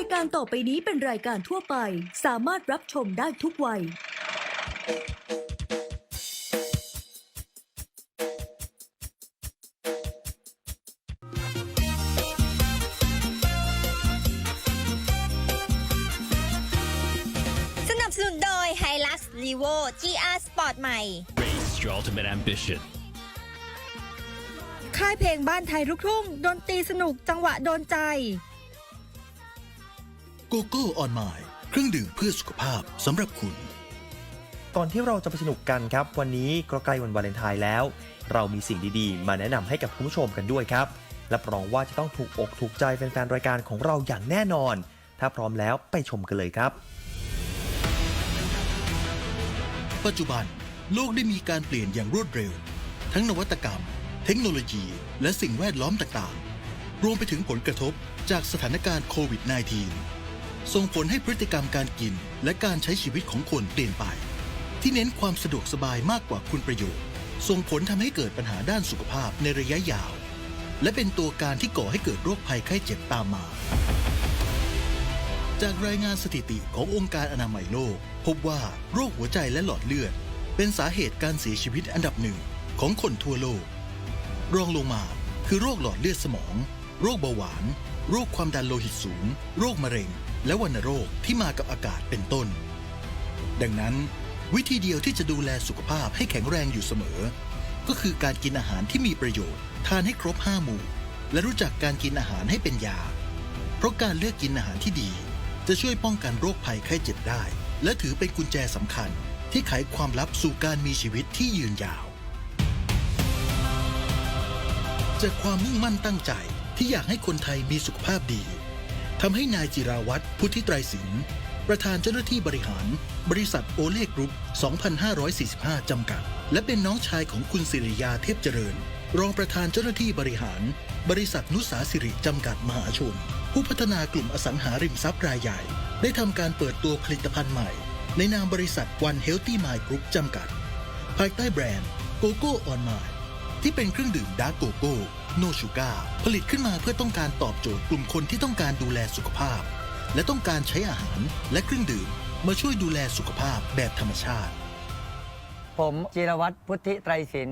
ายการต่อไปนี้เป็นรายการทั่วไป สามารถรับชมได้ทุกวัย สนับสนุนโดย Hilux Levo GR Sport ใหม่ Race your ultimate ambition. ค่ายเพลงบ้านไทยลูกทุ่งดนตรีสนุกจังหวะโดนใจ โกโก้ออนไมล์เครื่องดื่มเพื่อสุขภาพสำหรับคุณ ก่อนที่เราจะไปสนุกกันครับ วันนี้ก็ใกล้วันวาเลนไทน์แล้ว เรามีสิ่งดีๆ มาแนะนำให้กับคุณผู้ชมกันด้วยครับรับรองว่าจะต้องถูกอกถูกใจแฟนๆรายการของเราอย่างแน่นอน ถ้าพร้อมแล้วไปชมกันเลยครับ ปัจจุบันโลกได้มีการเปลี่ยนอย่างรวดเร็ว ทั้งนวัตกรรม เทคโนโลยี และสิ่งแวดล้อมต่างๆ รวมไปถึงผลกระทบจากสถานการณ์โควิด -19 ส่งผลให้พฤติกรรมการกิน และการใช้ชีวิตของคนเปลี่ยนไป ที่เน้นความสะดวกสบายมากกว่าคุณประโยชน์ ส่งผลทำให้เกิดปัญหาด้านสุขภาพในระยะยาว และเป็นตัวการที่ก่อให้เกิดโรคภัยไข้เจ็บตามมา จากรายงานสถิติขององค์การอนามัยโลก พบว่าโรคหัวใจและหลอดเลือด เป็นสาเหตุการเสียชีวิตอันดับหนึ่งของคนทั่วโลก รองลงมาคือโรคหลอดเลือดสมอง โรคเบาหวาน โรคความดันโลหิตสูง โรคมะเร็ง และวัณโรคที่มากับอากาศเป็นต้น ดังนั้น วิธีเดียวที่จะดูแลสุขภาพให้แข็งแรงอยู่เสมอ ก็คือการกินอาหารที่มีประโยชน์ทานให้ครบห้าหมู่ และรู้จักการกินอาหารให้เป็นยา เพราะการเลือกกินอาหารที่ดี จะช่วยป้องกันโรคภัยไข้เจ็บได้ และถือเป็นกุญแจสำคัญ ที่ไขความลับสู่การมีชีวิตที่ยืนยาว จากความมุ่งมั่นตั้งใจที่อยากให้คนไทยมีสุขภาพดี ทำให้นายจิราวัตรพุทธิไตรสินประธานเจ้าหน้าที่บริหาร บริษัทโอเล่กรุ๊ป 2545 จำกัด และเป็นน้องชายของคุณสิริยาเทพเจริญ รองประธานเจ้าหน้าที่บริหาร บริษัทนุสาสิริจำกัดมหาชน ผู้พัฒนากลุ่มอสังหาริมทรัพย์รายใหญ่ ได้ทำการเปิดตัวผลิตภัณฑ์ใหม่ ในนามบริษัท One Healthy Mind Group จำกัด ภายใต้แบรนด์โกโก้ออนไมล์ที่เป็นเครื่องดื่มดาร์กโกโก้ โนชูกาผลิตขึ้นมาเพื่อต้องการตอบโจทย์กลุ่มคนที่ต้องการดูแลสุขภาพ และต้องการใช้อาหารและเครื่องดื่ม มาช่วยดูแลสุขภาพแบบธรรมชาติ ผมจิรวัตรพุทธิไตรสิน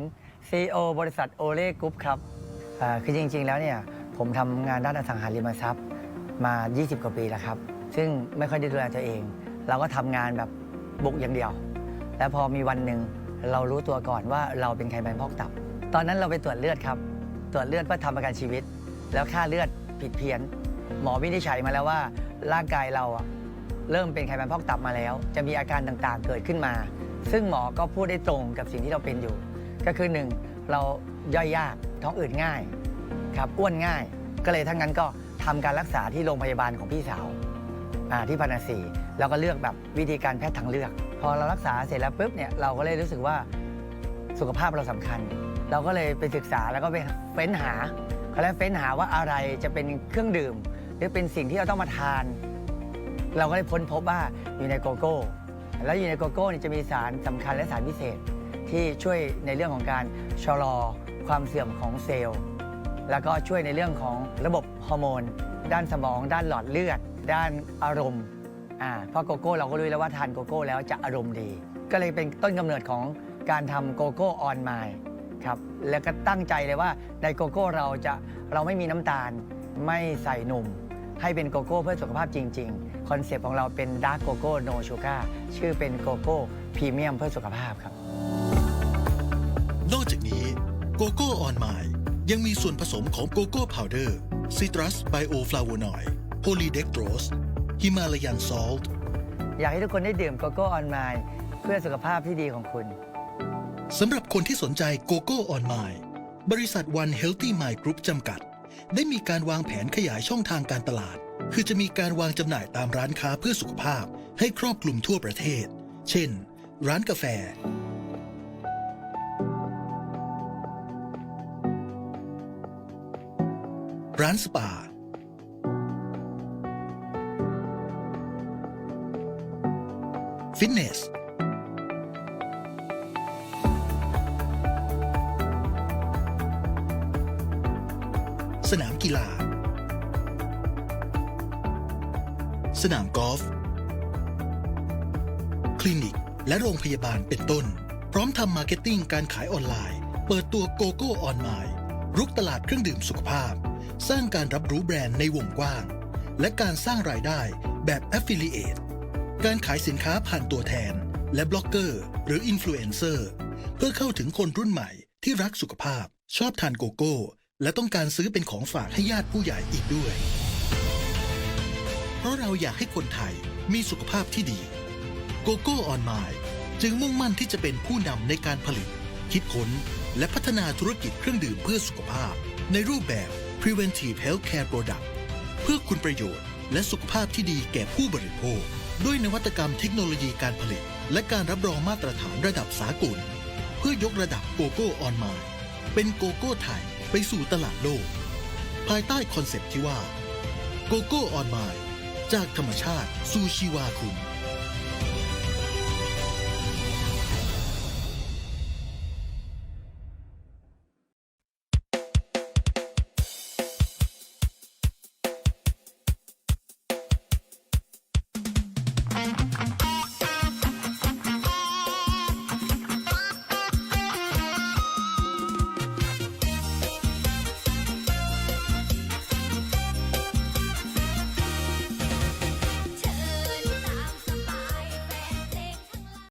ซีโอบริษัทโอเล่กรุ๊ปครับคือจริง ๆ แล้วเนี่ยผมทำงานด้านอสังหาริมทรัพย์มา 20 กว่าปีแล้วครับ ซึ่งไม่ค่อยได้ดูแลตัวเอง เราก็ทำงานแบบบุกอย่างเดียว แล้วพอมีวันหนึ่งเรารู้ตัวก่อนว่าเราเป็นไขมันพอกตับ ตอนนั้นเราไปตรวจเลือดครับ ตรวจเลือดเพื่อทำประกันชีวิต แล้วค่าเลือดผิดเพี้ยน หมอวินิจฉัยมาแล้วว่า ร่างกายเราอะเริ่มเป็นไขมันพอกตับมาแล้ว จะมีอาการต่างๆเกิดขึ้นมา ซึ่งหมอก็พูดได้ตรงกับสิ่งที่เราเป็นอยู่ ก็คือหนึ่งเราย่อยยากท้องอืดง่ายครับอ้วนง่าย ก็เลยทั้งนั้นก็ทำการรักษาที่โรงพยาบาลของพี่สาวอ่าที่พานาสีแล้วก็เลือกแบบวิธีการแพทย์ทางเลือก พอเรารักษาเสร็จแล้วปุ๊บเนี่ยเราก็เลยรู้สึกว่าสุขภาพเราสำคัญ เราก็เลยไปศึกษาแล้วก็ไปเฟ้นหาเขาเรียกเฟ้นหาว่าอะไรจะเป็นเครื่องดื่ม หรือเป็นสิ่งที่เราต้องมาทาน เราก็ได้ค้นพบว่าอยู่ในโกโก้ แล้วอยู่ในโกโก้นี่จะมีสารสำคัญและสารพิเศษ ที่ช่วยในเรื่องของการชะลอความเสื่อมของเซลล์ แล้วก็ช่วยในเรื่องของระบบฮอร์โมน ด้านสมอง ด้านหลอดเลือด ด้านอารมณ์อ่าเพราะโกโก้เราก็รู้แล้วว่าทานโกโก้แล้วจะอารมณ์ดี ก็เลยเป็นต้นกำเนิดของการทำโกโก้ออนไมล์ ครับแล้วก็ตั้งใจเลยว่าในโกโก้เราจะเราไม่มีน้ำตาลไม่ใส่นม ให้เป็นโกโก้เพื่อสุขภาพจริง ๆ คอนเซปต์ของเราเป็นดาร์กโกโก้โนชูการ์ชื่อเป็นโกโก้พรีเมียมเพื่อสุขภาพครับ นอกจากนี้โกโก้ออนไมล์ยังมีส่วนผสมของโกโก้พาวเดอร์ซิตรัสไบโอฟลาโวนอยด์โพลีเดกโตรสฮิมาลายันซอลต์อยากให้ทุกคนได้ดื่มโกโก้ออนไมล์เพื่อสุขภาพที่ดีของคุณ สำหรับคนที่สนใจโกโก้ออนไมล์บริษัท One Healthy Mind Group จำกัด ได้มีการวางแผนขยายช่องทางการตลาด คือจะมีการวางจำหน่ายตามร้านค้าเพื่อสุขภาพ ให้ครอบคลุมทั่วประเทศ เช่น ร้านกาแฟ ร้านสปา ฟิตเนส สนามกีฬา สนามกอล์ฟ คลินิก และโรงพยาบาลเป็นต้น พร้อมทำมาร์เก็ตติ้งการขายออนไลน์ เปิดตัวโกโก้ออนไลน์รุกตลาดเครื่องดื่มสุขภาพ สร้างการรับรู้แบรนด์ในวงกว้าง และการสร้างรายได้แบบ Affiliate การขายสินค้าผ่านตัวแทน และบล็อกเกอร์ หรืออินฟลูเอนเซอร์ เพื่อเข้าถึงคนรุ่นใหม่ที่รักสุขภาพ ชอบทานโกโก้ และต้องการซื้อเป็นของฝากให้ญาติผู้ใหญ่อีกด้วย เพราะเราอยากให้คนไทยมีสุขภาพที่ดี โกโก้ออนไมล์จึงมุ่งมั่นที่จะเป็นผู้นำในการผลิต คิดค้น และพัฒนาธุรกิจเครื่องดื่มเพื่อสุขภาพ ในรูปแบบ preventive healthcare product เพื่อคุณประโยชน์ และสุขภาพที่ดีแก่ผู้บริโภค ด้วยนวัตกรรมเทคโนโลยีการผลิต และการรับรองมาตรฐานระดับสากล เพื่อยกระดับโกโก้ออนไมล์เป็นโกโก้ไทย ไปสู่ตลาดโลก ภายใต้คอนเซปต์ที่ว่า โกโก้ออนไมล์จากธรรมชาติสู่ชีวาคุณ